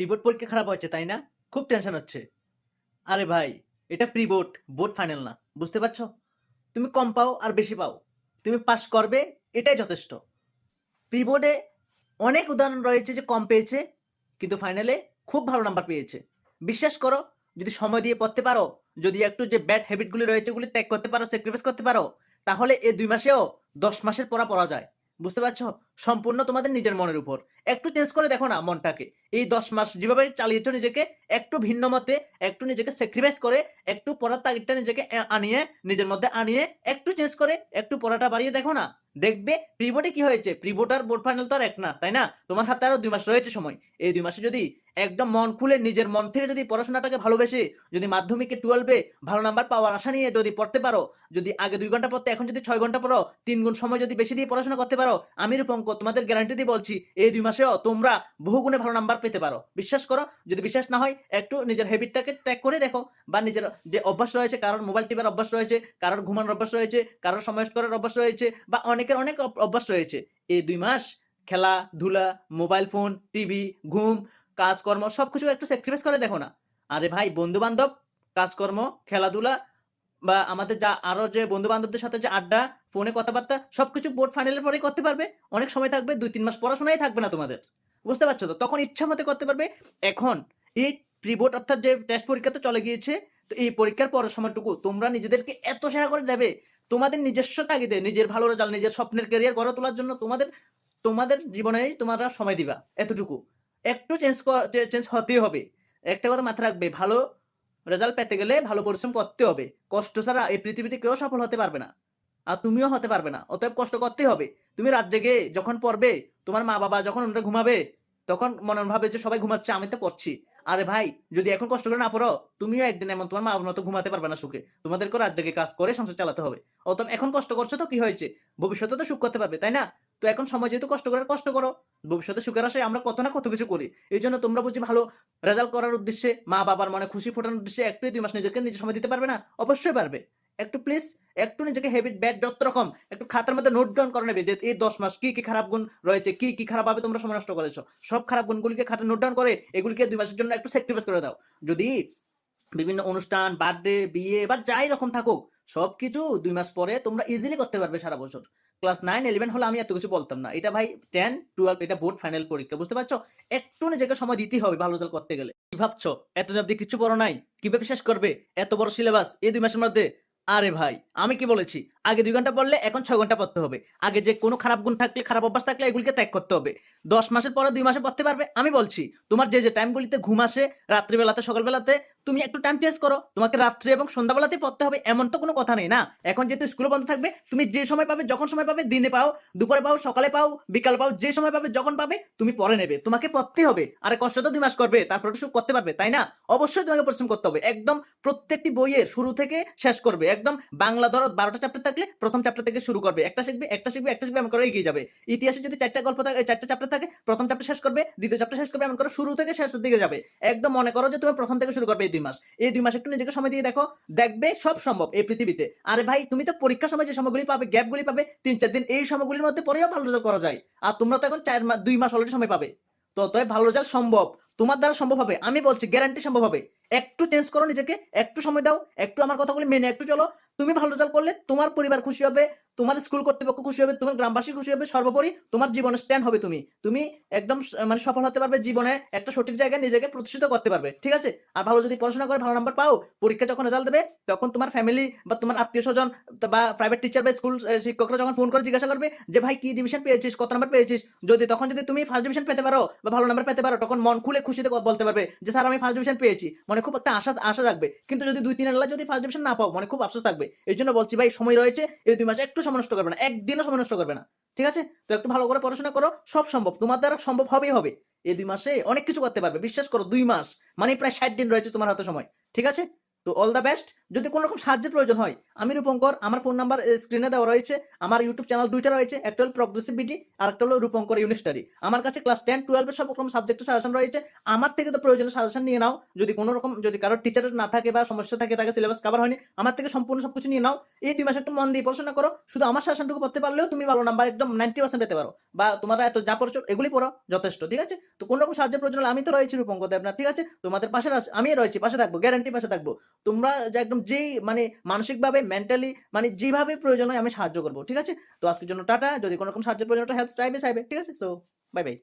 Pre-board পরীক্ষা খারাপ হয়েছে, তাই না? খুব টেনশন হচ্ছে। আরে ভাই, এটা প্রিবোর্ড বোর্ড ফাইনাল না, বুঝতে পারছ? তুমি কম পাও আর বেশি পাও। তুমি পাস করবে, এটাই যথেষ্ট। প্রিবোর্ডে অনেক উদাহরণ রয়েছে যে কম পেয়েছে, কিন্তু ফাইনালে খুব ভালো নাম্বার পেয়েছে। বিশ্বাস করো, যদি সময় দিয়ে পড়তে পারো, যদি একটু যে ব্যাড হ্যাবিটগুলি রয়েছে, ওগুলি ত্যাগ করতে পারো স্যাক্রিফাইস করতে পারো, তাহলে এই দুই মাসেও দশ মাসের পড়া পড়া যায়। বুঝতে পারছ? সম্পূর্ণ তোমাদের নিজের মনের উপর। একটু চেঞ্জ করে দেখো না মনটাকে। এই দশ মাস যেভাবে চালিয়েছো নিজেকে, একটু ভিন্ন মতে, একটু নিজেকে স্যাক্রিফাইস করে, একটু পড়ার তাগিদটা নিজেকে আনিয়ে, নিজের মধ্যে আনিয়ে, একটু চেঞ্জ করে, একটু পড়াটা বাড়িয়ে দেখো না। দেখবে প্রিবোর্ডে কি হয়েছে? প্রিবোর্ড আর বোর্ড ফাইনাল তো আর এক না, তাই না? তোমার হাতে আরও দুই মাস রয়েছে সময়। এই দুই মাসে যদি একদম মন খুলে নিজের মন থেকে যদি পড়াশোনাটাকে ভালোবেসে, যদি মাধ্যমিকে টুয়েলভে ভালো নাম্বার পাওয়ার আশা নিয়ে যদি পড়তে পারো, যদি আগে দুই ঘণ্টা পড়তে, এখন যদি ছয় ঘণ্টা পড়ো, তিন গুণ সময় যদি বেশি দিয়ে পড়াশোনা করতে পারো, আমি রূপঙ্ক তোমাদের গ্যারান্টি দিয়ে বলছি, এই দুই মাসেও তোমরা বহুগুণে ভালো নাম্বার পেতে পারো। বিশ্বাস করো, যদি বিশ্বাস না হয়, একটু নিজের হ্যাবিটটাকে ত্যাগ করে দেখো বা নিজের যে অভ্যাস রয়েছে, কারোর মোবাইল টিপার অভ্যাস রয়েছে, কারোর ঘুমানোর অভ্যাস রয়েছে, কারোর সময় করার অভ্যাস রয়েছে বা অনেকের অনেক অভ্যাস রয়েছে। এই দুই মাস খেলা, ধুলা মোবাইল ফোন টিভি ঘুম, কাজকর্ম সবকিছু একটু স্যাক্রিফাইস করে দেখো না। আরে ভাই বন্ধু বান্ধব কাজকর্ম, খেলাধুলা বা আমাদের যা আরও যে বন্ধু বান্ধবদের সাথে যে আড্ডা, ফোনে কথাবার্তা, সবকিছু বোর্ড ফাইনালের পরেই করতে পারবে। অনেক সময় থাকবে, দুই তিন মাস পড়াশোনাই থাকবে না তোমাদের। বুঝতে পারছ তো? তখন ইচ্ছা মতো করতে পারবে। এখন এই প্রি বোর্ড অর্থাৎ যে টেস্ট পরীক্ষাতে চলে গিয়েছে, তো এই পরীক্ষার পরের সময়টুকু তোমরা নিজেদেরকে এত সেরা করে দেবে। তোমাদের নিজস্ব তাগিদে, নিজের ভালো রেজাল্ট নিজের স্বপ্নের ক্যারিয়ার গড়ে তোলার জন্য তোমাদের তোমাদের জীবনেই তোমরা সময় দিবা, এতটুকু। একটু চেঞ্জ চেঞ্জ হতেই হবে। একটা কথা মাথায় রাখবে, ভালো রেজাল্ট পেতে গেলে ভালো পরিশ্রম করতে হবে। কষ্ট ছাড়া এই পৃথিবীতে কেউ সফল হতে পারবে না। আর তুমিও হতে পারবে না। অতএব কষ্ট করতেই হবে। তুমি রাত জেগে যখন পড়বে, তোমার মা বাবা যখন ওনারা ঘুমাবে, তখন মনে ভাবে যে সবাই ঘুমাচ্ছে, আমি তো পড়ছি। আরে ভাই, যদি এখন কষ্ট করে না পড়ো, তুমিও একদিন এমন তোমার মা মতো ঘুমাতে পারবে না সুখে। তোমাদেরকে রাত জেগে কাজ করে সংসার চালাতে হবে। অতএব এখন কষ্ট করছ তো কি হয়েছে? ভবিষ্যতে তো সুখ করতে পারবে, তাই না? তো এখন সময় যেহেতু কষ্ট করার, কষ্ট করো। ভবিষ্যতে সুখের আশায় আমরা কত না কত কিছু করি। এই জন্য তোমরা বুঝি ভালো রেজাল্ট করার উদ্দেশ্যে মা বাবার মনে খুশি ফোটানোর উদ্দেশ্যে একটু দুই মাস নিজেকে নিজে সময় দিতে পারবে না? অবশ্যই পারবে। একটু প্লিজ একটু নিজেকে হেবিট ব্যাড যত রকম, একটু খাতার মধ্যে নোট ডাউন করে নেবে যে এই দশ মাস কি কি খারাপ গুণ রয়েছে, কি কি খারাপ ভাবে তোমরা সময় নষ্ট করেছ। সব খারাপ গুণগুলিকে খাতা নোট ডাউন করে এগুলিকে দুই মাসের জন্য একটু স্যাক্রিফাইস করে দাও। যদি বিভিন্ন অনুষ্ঠান বার্থডে বিয়ে বা যাই রকম থাকুক, সবকিছু দুই মাস পরে তোমরা ইজিলি করতে পারবে সারা বছর। ক্লাস নাইন ইলেভেন হলে আমি এত কিছু বলতাম না। এটা ভাই টেন টুয়েলভ এটা বোর্ড ফাইনাল পরীক্ষা, বুঝতে পারছ? একটু নিজেকে সময় দিতে হবে ভালো রেজাল্ট করতে গেলে। কি ভাবছ? এত অব্দি কিছু বড় নাই? কীভাবে শেষ করবে? এত বড় সিলেবাস এই দুই মাসের মধ্যে আরে ভাই আমি কি বলেছি? আগে দুই ঘণ্টা পড়লে, এখন ছয় ঘণ্টা পড়তে হবে। আগে যে কোনো খারাপ গুণ থাকলে, খারাপ অভ্যাস থাকলে এগুলিকে ত্যাগ করতে হবে। দশ মাসের পরে দুই মাসে পড়তে পারবে? আমি বলছি, তোমার যে যে টাইমগুলিতে ঘুম আসে রাত্রিবেলাতে, সকালবেলাতে, তুমি একটু টাইম চেঞ্জ করো। তোমাকে রাত্রে এবং সন্ধ্যাবেলাতে পড়তে হবে, এমন তো কোনো কথা নেই না? এখন যেহেতু স্কুল বন্ধ থাকবে, তুমি যে সময় পাবে, যখন সময় পাবে, দিনে পাও, দুপুরে পাও, সকালে পাও, বিকাল পাও, যে সময় পাবে, যখন পাবে, তুমি পরে নেবে। তোমাকে পড়তে হবে। আরে কষ্ট তো দুই মাস করবে, তারপর সুখ করতে পারবে, তাই না? অবশ্যই তোমাকে পরিশ্রম করতে হবে। একদম প্রত্যেকটি বইয়ের শুরু থেকে শেষ করবে। একদম বাংলা ধরো বারোটা চ্যাপ্টার থাকলে প্রথম চ্যাপ্টার থেকে শুরু করবে। একটা শিখবে একটা শিখবে একটা শিখবে, এমন করে এগিয়ে যাবে। ইতিহাসে যদি চারটা গল্প থাকে, চারটা চ্যাপ্টার থাকে, প্রথম চ্যাপ্টার শেষ করবে, দ্বিতীয় চ্যাপ্টার শেষ করবে, এমন করে শুরু থেকে শেষের দিকে যাবে। একদম মনে করো যে তুমি প্রথম থেকে শুরু করবে এই দুই মাস। এই দুই মাস একটু নিজেকে সময় দিয়ে দেখো, দেখবে সব সম্ভব এই পৃথিবীতে। আরে ভাই, তুমি তো পরীক্ষার সময় যে সময়গুলি পাবে গ্যাপগুলি পাবে, তিন চার দিন এই সময়গুলির মধ্যে পরেও ভালো করা যায়। আর তোমরা তো এখন চার দুই মাস অলরেডি সময় পাবে। তো তাই ভালো রেজাল্ট সম্ভব। তোমার দ্বারা সম্ভব হবে, আমি বলছি গ্যারান্টি সম্ভব হবে। একটু চেঞ্জ করো নিজেকে, একটু সময় দাও, একটু আমার কথাগুলি মেনে, একটু চলো। তুমি ভালো রেজাল্ট করলে তোমার পরিবার খুশি হবে, তোমার স্কুল কর্তৃপক্ষ খুশি হবে, তোমার গ্রামবাসী খুশি হবে, সর্বোপরি তোমার জীবনে স্ট্যান্ড হবে তুমি। তুমি একদম মানে সফল হতে পারবে জীবনে, একটা সঠিক জায়গায় নিজেকে প্রতিষ্ঠিত করতে পারবে, ঠিক আছে? আর ভালো যদি পড়াশোনা করে, ভালো নাম্বার পাও, পরীক্ষা যখন রেজাল্ট দেবে, তখন তোমার ফ্যামিলি বা তোমার আত্মীয় স্বজন বা প্রাইভেট টিচার বা স্কুল শিক্ষকরা যখন ফোন করে জিজ্ঞাসা করবে যে, ভাই, কি ডিভিশন পেয়েছিস? কত নাম্বার পেয়েছিস? যদি, তখন যদি তুমি ফার্স্ট ডিভিশন পেতে পারো বা ভালো নাম্বার পেতে পারো, তখন মন খুলে খুশিতে বলতে পারবে যে, স্যার, আমি ফার্স্ট ডিভিশন পেয়েছি। মানে খুব একটা আশা আশা থাকবে কিন্তু যদি দুই তিন আল্লাহ যদি ফার্স্ট ডিভিশন না পাও মানে খুব আফসোস থাকবে। এই জন্য বলছি, ভাই, সময় রয়েছে, এই দুই মাসে একটু সময় নষ্ট করবে না। একদিনও সময় নষ্ট করবে না। ঠিক আছে? তো একটু ভালো করে পড়াশোনা করো, সব সম্ভব। তোমার দ্বারা সম্ভব হবেই হবে। এই দুই মাসে অনেক কিছু করতে পারবে। বিশ্বাস করো, দুই মাস মানে প্রায় ষাট দিন রয়েছে তোমার হাতে সময়। ঠিক আছে? তো অল দ্য বেস্ট যদি কোনো রকম সাহায্যের প্রয়োজন হয়, আমি রূপঙ্কর, আমার ফোন নাম্বার স্ক্রিনে দেওয়া রয়েছে। আমার ইউটিউব চ্যানেল দুইটা রয়েছে, একটা হলো প্রগ্রেসিভ বিডি আর একটা হলো রূপঙ্কর ইউনিস্টারি আমার কাছে ক্লাস টেন টুয়েলভের সব রকম সাবজেক্টের সাজেশন রয়েছে। আমার থেকে তো প্রয়োজনীয় সাজেশন নিয়ে নাও। যদি কোনো রকম, যদি কারোর টিচারের না থাকে বা সমস্যা থাকে, তাকে সিলেবাস কভার হয়নি, আমার থেকে সম্পূর্ণ সব কিছু নিয়ে নাও। এই দুই মাসে একটু মন দিয়ে পড়াশোনা করো। শুধু আমার সাজেশনটুকু পড়তে পারলেও তুমি ভালো নাম্বার একদম নাইনটি পার্সেন্ট পেতে পারো। বা তোমার এত যা পড়ছো, এগুলি পড়ো, যথেষ্ট, ঠিক আছে? তো কোনো রকম সাহায্যের প্রয়োজন হলে আমি তো রয়েছি রূপঙ্কর দেবনাথ, ঠিক আছে? তোমাদের পাশে আমি রয়েছি, পাশে থাকব গ্যারান্টি পাশে থাকব। তোমরা যে একদম যেই মানে মানসিকভাবে মেন্টালি মানে যেভাবে প্রয়োজন হয় আমি সাহায্য করব, ঠিক আছে? তো আজকের জন্য টাটা। যদি কোনো রকম সাহায্য প্রয়োজন হেল্প চাইবে চাইবে, ঠিক আছে? So bye bye